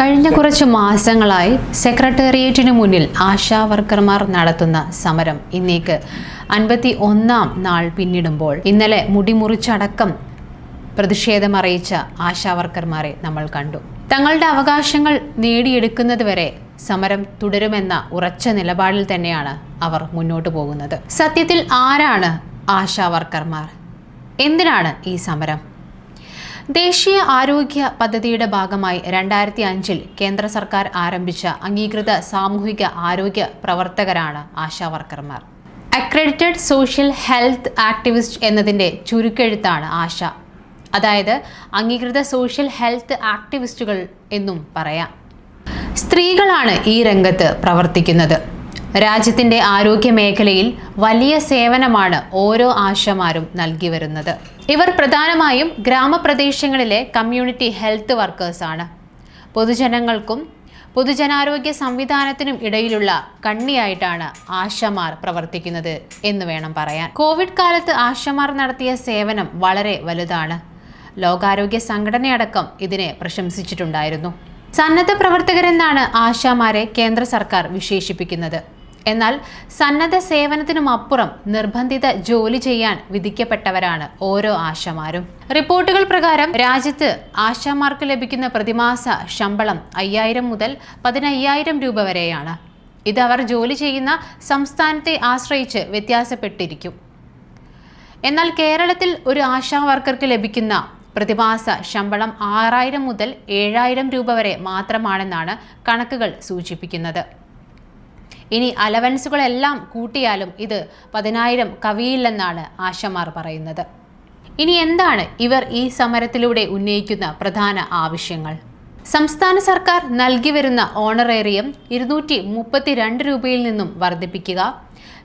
കഴിഞ്ഞ കുറച്ച് മാസങ്ങളായി സെക്രട്ടേറിയറ്റിനു മുന്നിൽ ആശാ വർക്കർമാർ നടത്തുന്ന സമരം ഇന്നേക്ക് അൻപത്തി ഒന്നാം നാൾ പിന്നിടുമ്പോൾ ഇന്നലെ മുടിമുറിച്ചടക്കം പ്രതിഷേധമറിയിച്ച ആശാ വർക്കർമാരെ നമ്മൾ കണ്ടു. തങ്ങളുടെ അവകാശങ്ങൾ നേടിയെടുക്കുന്നതുവരെ സമരം തുടരുമെന്ന ഉറച്ച നിലപാടിൽ തന്നെയാണ് അവർ മുന്നോട്ട് പോകുന്നത്. സത്യത്തിൽ ആരാണ് ആശാ വർക്കർമാർ എന്തിനാണ് ഈ സമരം? ദേശീയ ആരോഗ്യ പദ്ധതിയുടെ ഭാഗമായി രണ്ടായിരത്തി അഞ്ചിൽ കേന്ദ്ര സർക്കാർ ആരംഭിച്ച അംഗീകൃത സാമൂഹിക ആരോഗ്യ പ്രവർത്തകരാണ് ആശാവർക്കർമാർ അക്രഡിറ്റഡ് സോഷ്യൽ ഹെൽത്ത് ആക്ടിവിസ്റ്റ് എന്നതിന്റെ ചുരുക്കെഴുത്താണ് ആശ. അതായത് അംഗീകൃത സോഷ്യൽ ഹെൽത്ത് ആക്ടിവിസ്റ്റുകൾ എന്നും പറയാം. സ്ത്രീകളാണ് ഈ രംഗത്ത് പ്രവർത്തിക്കുന്നത്. രാജ്യത്തിന്റെ ആരോഗ്യ മേഖലയിൽ വലിയ സേവനമാണ് ഓരോ ആശമാരും നൽകി വരുന്നത്. ഇവർ പ്രധാനമായും ഗ്രാമപ്രദേശങ്ങളിലെ കമ്മ്യൂണിറ്റി ഹെൽത്ത് വർക്കേഴ്സാണ് പൊതുജനങ്ങൾക്കും പൊതുജനാരോഗ്യ സംവിധാനത്തിനും ഇടയിലുള്ള കണ്ണിയായിട്ടാണ് ആശമാർ പ്രവർത്തിക്കുന്നത് എന്ന് വേണം പറയാൻ. കോവിഡ് കാലത്ത് ആശമാർ നടത്തിയ സേവനം വളരെ വലുതാണ്. ലോകാരോഗ്യ സംഘടനയടക്കം ഇതിനെ പ്രശംസിച്ചിട്ടുണ്ടായിരുന്നു. സന്നദ്ധ പ്രവർത്തകരെന്നാണ് ആശാമാരെ കേന്ദ്ര സർക്കാർ വിശേഷിപ്പിക്കുന്നത്. എന്നാൽ സന്നദ്ധ സേവനത്തിനും അപ്പുറം നിർബന്ധിത ജോലി ചെയ്യാൻ വിധിക്കപ്പെട്ടവരാണ് ഓരോ ആശമാരും. റിപ്പോർട്ടുകൾ പ്രകാരം രാജ്യത്ത് ആശാമാർക്ക് ലഭിക്കുന്ന പ്രതിമാസ ശമ്പളം അയ്യായിരം മുതൽ പതിനയ്യായിരം രൂപ വരെയാണ്. ഇത് അവർ ജോലി ചെയ്യുന്ന സംസ്ഥാനത്തെ ആശ്രയിച്ച് വ്യത്യാസപ്പെട്ടിരിക്കും. എന്നാൽ കേരളത്തിൽ ഒരു ആശാ വർക്കർക്ക് ലഭിക്കുന്ന പ്രതിമാസ ശമ്പളം ആറായിരം മുതൽ ഏഴായിരം രൂപ വരെ മാത്രമാണെന്നാണ് കണക്കുകൾ സൂചിപ്പിക്കുന്നത്. ഇനി അലവൻസുകളെല്ലാം കൂട്ടിയാലും ഇത് പതിനായിരം കവിയില്ലെന്നാണ് ആശമാർ പറയുന്നത്. ഇനി എന്താണ് ഇവർ ഈ സമരത്തിലൂടെ ഉന്നയിക്കുന്ന പ്രധാന ആവശ്യങ്ങൾ? സംസ്ഥാന സർക്കാർ നൽകി വരുന്ന ഓണറേറിയം ഇരുന്നൂറ്റി മുപ്പത്തിരണ്ട് രൂപയിൽ നിന്നും വർദ്ധിപ്പിക്കുക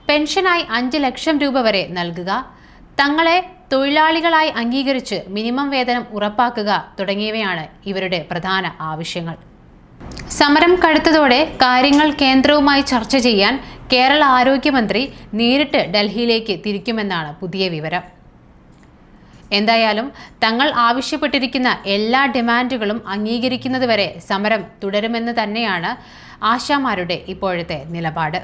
പെൻഷനായി അഞ്ച് ലക്ഷം രൂപ വരെ നൽകുക തങ്ങളെ തൊഴിലാളികളായി അംഗീകരിച്ച് മിനിമം വേതനം ഉറപ്പാക്കുക തുടങ്ങിയവയാണ് ഇവരുടെ പ്രധാന ആവശ്യങ്ങൾ. സമരം കടുത്തതോടെ കാര്യങ്ങൾ കേന്ദ്രവുമായി ചർച്ച ചെയ്യാൻ കേരള ആരോഗ്യമന്ത്രി നേരിട്ട് ഡൽഹിയിലേക്ക് തിരിക്കുമെന്നാണ് പുതിയ വിവരം. എന്തായാലും തങ്ങൾ ആവശ്യപ്പെട്ടിരിക്കുന്ന എല്ലാ ഡിമാൻഡുകളും അംഗീകരിക്കുന്നതുവരെ സമരം തുടരുമെന്ന് തന്നെയാണ് ആശാമാരുടെ ഇപ്പോഴത്തെ നിലപാട്.